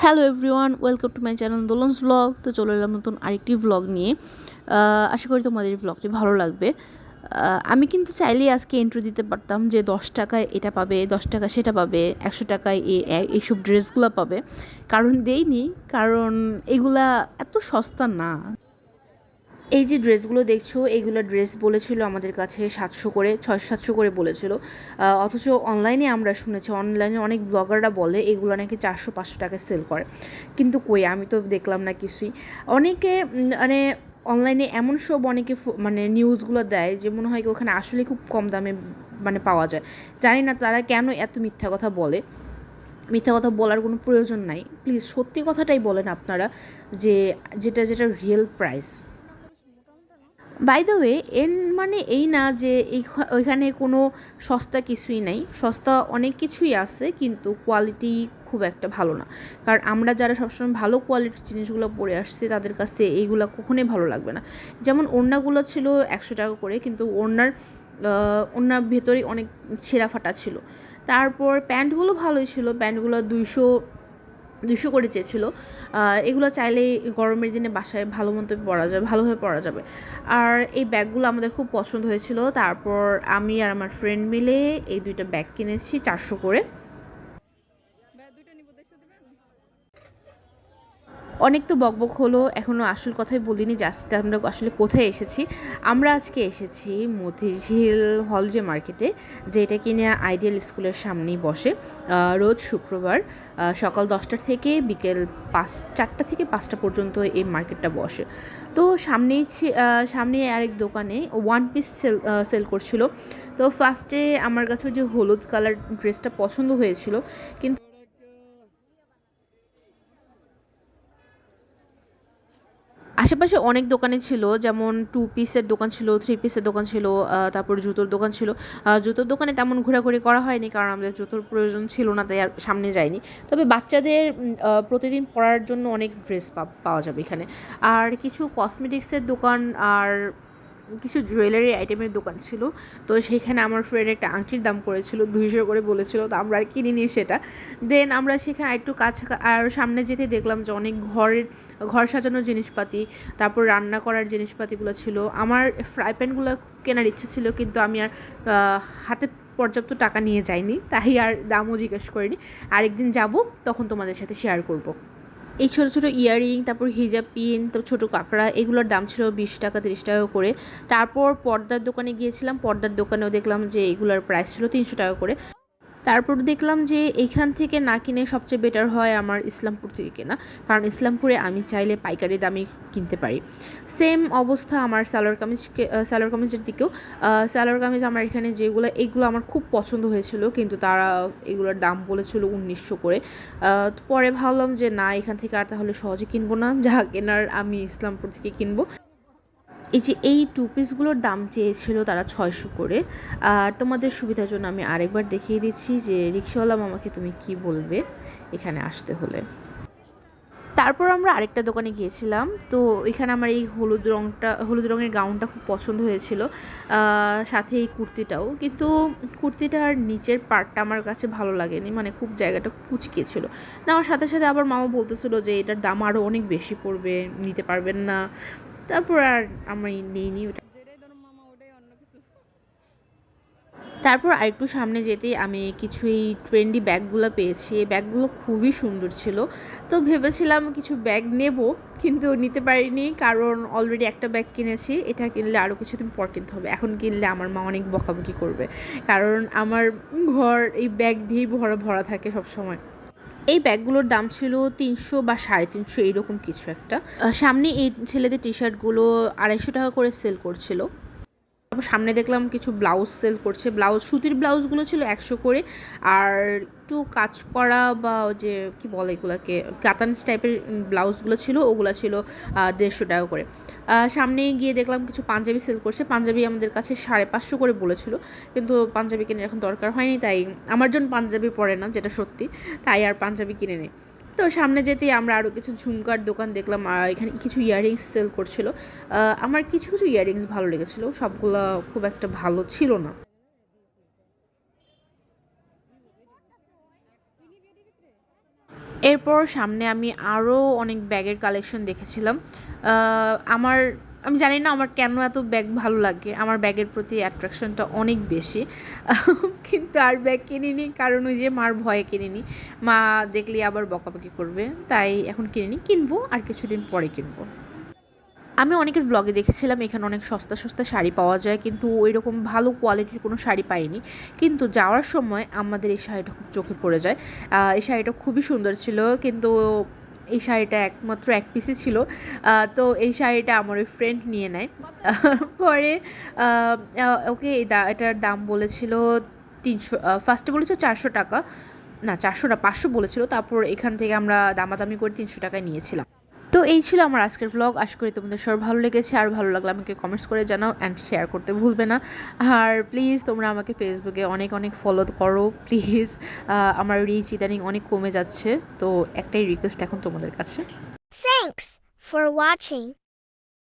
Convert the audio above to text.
Hello everyone welcome to my channel Dolon's blog তো চলে এলাম নতুন আরেকটি ব্লগ নিয়ে। আশা করি তোমাদের এই ভ্লগটি ভালো লাগবে। আমি কিন্তু চাইলেই আজকে এন্ট্রি দিতে পারতাম যে দশ টাকায় এটা পাবে, দশ টাকা সেটা পাবে, একশো টাকায় এ- এইসব ড্রেসগুলো পাবে। কারণ দেইনি, কারণ এগুলা এত সস্তা না। এই যে ড্রেসগুলো দেখছ এইগুলো ড্রেস বলেছিল আমাদের কাছে সাতশো করে, ছয় সাতশো করে বলেছিল। অথচ অনলাইনে আমরা শুনেছি অনলাইনে অনেক ব্লগাররা বলে, এগুলো নাকি চারশো, পাঁচশো টাকায় সেল করে। কিন্তু কই, আমি তো দেখলাম না কিছুই। অনেকে মানে অনলাইনে এমন সব অনেকে মানে নিউজগুলো দেয় যে মনে হয় কি ওখানে আসলে খুব কম দামে মানে পাওয়া যায়। জানি না তারা কেন এত মিথ্যা কথা বলে। মিথ্যা কথা বলার কোনো প্রয়োজন নাই। প্লিজ সত্যি কথাটাই বলেন আপনারা যে, যেটা যেটা real price by the way এর মানে এই না যে ওইখানে কোনো সস্তা কিছুই নাই। সস্তা অনেক কিছুই আছে, কিন্তু কোয়ালিটি খুব একটা ভালো না। কারণ আমরা যারা সবসময় ভালো কোয়ালিটির জিনিসগুলো পরে আসছি, তাদের কাছে এইগুলো কখনোই ভালো লাগবে না। যেমন ওড়নাগুলো ছিল একশো টাকা করে, কিন্তু ওড়নার ওড়নার ভেতরে অনেক ছেঁড়া ফাটা ছিল। তারপর প্যান্টগুলো ভালোই ছিল। প্যান্টগুলো দুইশো দুশো করে চেয়েছিল। এগুলো চাইলে গরমের দিনে বাসায় ভালো মতো পরা যাবে, ভালোভাবে পরা যাবে। আর এই ব্যাগগুলো আমাদের খুব পছন্দ হয়েছিল। তারপর আমি আর আমার ফ্রেন্ড মিলে এই দুইটা ব্যাগ কিনেছি চারশো করে। অনেক তো বকবক হলো এখনও আসল কথাই বলিনি জাস্ট আমরা আসলে কোথায় এসেছি? আমরা আজকে এসেছি মতিঝিল হল যে মার্কেটে যেটা কিনে আইডিয়াল স্কুলের সামনেই বসে। রোজ শুক্রবার সকাল দশটা থেকে বিকেল পাঁচ, চারটা থেকে পাঁচটা পর্যন্ত এই মার্কেটটা বসে। তো সামনেই সামনে আরেক দোকানে ওয়ান পিস সেল সেল করছিল। তো ফার্স্টে আমার কাছে যে হলুদ কালার ড্রেসটা পছন্দ হয়েছিল, কিন্তু আশেপাশে অনেক দোকানে ছিল, যেমন টু পিসের দোকান ছিল থ্রি পিসের দোকান ছিল তারপর জুতোর দোকান ছিল। জুতোর দোকানে তেমন ঘোরাঘুরি করা হয়নি কারণ আমাদের জুতোর প্রয়োজন ছিল না, তাই আর সামনে যায়নি তবে বাচ্চাদের প্রতিদিন পরার জন্য অনেক ড্রেস পাওয়া যাবে এখানে। আর কিছু কসমেটিক্সের দোকান আর কিছু জুয়েলারি আইটেমের দোকান ছিল। তো সেখানে আমার ফ্রেন্ড একটা আংটির দাম করেছিল, দুইশো করে বলেছিল, তো আমরা আর কিনিনি সেটা। দেন আমরা সেখানে একটু কাছে আর সামনে যেতে দেখলাম যে অনেক ঘরের, ঘর সাজানোর জিনিসপাতি, তারপর রান্না করার জিনিসপাতিগুলো ছিল। আমার ফ্রাই প্যানগুলো কেনার ইচ্ছে ছিল, কিন্তু আমি আর হাতে পর্যাপ্ত টাকা নিয়ে যাইনি, তাই আর দামও জিজ্ঞেস করিনি। আরেকদিন যাব, তখন তোমাদের সাথে শেয়ার করব। এই ছোটো ছোটো ইয়াররিং তারপর হিজাব পিন, তারপর ছোটো কাঁকড়া, এগুলোর দাম ছিল বিশ টাকা, তিরিশ টাকা করে। তারপর পর্দার দোকানে গিয়েছিলাম, পর্দার দোকানেও দেখলাম যে এগুলোর প্রাইস ছিল তিনশো টাকা করে। তারপর দেখলাম যে এখান থেকে না কিনে সবচেয়ে বেটার হয় আমার ইসলামপুর থেকে কেনা। কারণ ইসলামপুরে আমি চাইলে পাইকারি দামে কিনতে পারি। সেম অবস্থা আমার সালোয়ার কামিজকে সালোয়ার কামিজের দিকেও। সালোয়ার কামিজ আমার এখানে যেগুলো এইগুলো আমার খুব পছন্দ হয়েছিল, কিন্তু তারা এগুলোর দাম বলেছিল উনিশশো করে। পরে ভাবলাম যে না, এখান থেকে আর তাহলে সহজে কিনবো না। যা কেনার আমি ইসলামপুর থেকে কিনবো। এই যে এই টু পিসগুলোর দাম চেয়েছিল তারা ছয়শো করে। আর তোমাদের সুবিধার জন্য আমি আরেকবার দেখিয়ে দিচ্ছি যে রিক্সাওয়ালা মামাকে তুমি কি বলবে এখানে আসতে হলে। তারপর আমরা আরেকটা দোকানে গিয়েছিলাম, তো এখানে আমার এই হলুদ রঙটা হলুদ রঙের গাউনটা খুব পছন্দ হয়েছিল সাথে এই কুর্তিটাও। কিন্তু কুর্তিটার নিচের পার্টটা আমার কাছে ভালো লাগেনি মানে খুব জায়গাটা খুব কুচকে ছিল নেওয়ার সাথে সাথে আবার মামা বলতেছিল যে এটার দাম আরও অনেক বেশি পড়বে, নিতে পারবেন না। তারপর আর আমি নিইনি ওটা। তারপর আরেকটু সামনে যেতেই আমি কিছু এই ট্রেন্ডি ব্যাগগুলো পেয়েছি। এই ব্যাগগুলো খুবই সুন্দর ছিল। তো ভেবেছিলাম কিছু ব্যাগ নেব কিন্তু নিতে পারিনি কারণ অলরেডি একটা ব্যাগ কিনেছি। এটা কিনলে আরও কিছু কিছুদিন পর কিনতে হবে। এখন কিনলে আমার মা অনেক বকাবকি করবে। কারণ আমার ঘর এই ব্যাগ দিয়েই ভরা ভরা থাকে সব সময়। এই ব্যাগগুলোর দাম ছিল তিনশো বা সাড়ে তিনশো, এইরকম কিছু একটা। সামনে এই ছেলেদের টি শার্টগুলো আড়াইশো টাকা করে সেল করছিল। তারপর সামনে দেখলাম কিছু ব্লাউজ সেল করছে। ব্লাউজ, সুতির ব্লাউজগুলো ছিল একশো করে। আর একটু কাজ করা বা যে কি বলে এগুলোকে, কাতান টাইপের ব্লাউজগুলো ছিল, ওগুলো ছিল দেড়শো টাকা করে। সামনে গিয়ে দেখলাম কিছু পাঞ্জাবি সেল করছে। পাঞ্জাবি আমাদের কাছে সাড়ে পাঁচশো করে বলেছিল। কিন্তু পাঞ্জাবি কেনার এখন দরকার হয়নি, তাই আমার জন্য পাঞ্জাবি পরে না, যেটা সত্যি। তাই আর পাঞ্জাবি কিনে নিই। তো সামনে যেতেই আমরা আরও কিছু ঝুমকার দোকান দেখলাম এখানে কিছু ইয়াররিংস সেল করছিল। আমার কিছু কিছু ইয়াররিংস ভালো লেগেছিলো, সবগুলো খুব একটা ভালো ছিল না। এরপর সামনে আমি আরও অনেক ব্যাগের কালেকশন দেখেছিলাম। আমার আমি জানি না আমার কেন এত ব্যাগ ভালো লাগে। আমার ব্যাগের প্রতি অ্যাট্রাকশনটা অনেক বেশি। কিন্তু আর ব্যাগ কিনিনি, কারণ ওই যে মার ভয়ে কিনিনি। মা দেখলে আবার বকাবকি করবে। তাই এখন কিনিনি, কিনবো আর কিছুদিন পরে কিনবো। আমি অনেকের ব্লগে দেখেছিলাম, এখানে অনেক সস্তা সস্তা শাড়ি পাওয়া যায়, কিন্তু ওই রকম ভালো কোয়ালিটির কোনো শাড়ি পাইনি। কিন্তু যাওয়ার সময় আমাদের এই শাড়িটা খুব চোখে পড়ে যায়। এই শাড়িটা খুবই সুন্দর ছিল, কিন্তু এই শাড়িটা একমাত্র এক পিসই ছিল। তো এই শাড়িটা আমার ওই ফ্রেন্ড নিয়ে নেয়। পরে ওকে এটার দাম বলেছিল তিনশো ফার্স্টে বলেছিল চারশো টাকা। না, চারশো না, পাঁচশো বলেছিল। তারপর এখান থেকে আমরা দামাদামি করে তিনশো টাকায় নিয়েছিলাম। তো এই ছিল আমার আজকের ব্লগ আশা করি তোমাদের সব ভালো লেগেছে। আর ভালো লাগলে আমাকে কমেন্টস করে জানাও অ্যান্ড শেয়ার করতে ভুলবে না। আর প্লিজ তোমরা আমাকে ফেসবুকে অনেক অনেক ফলো করো। প্লিজ আমার রিচ ইদানিং অনেক কমে যাচ্ছে। তো একটাই রিকোয়েস্ট এখন তোমাদের কাছে। Thanks for watching.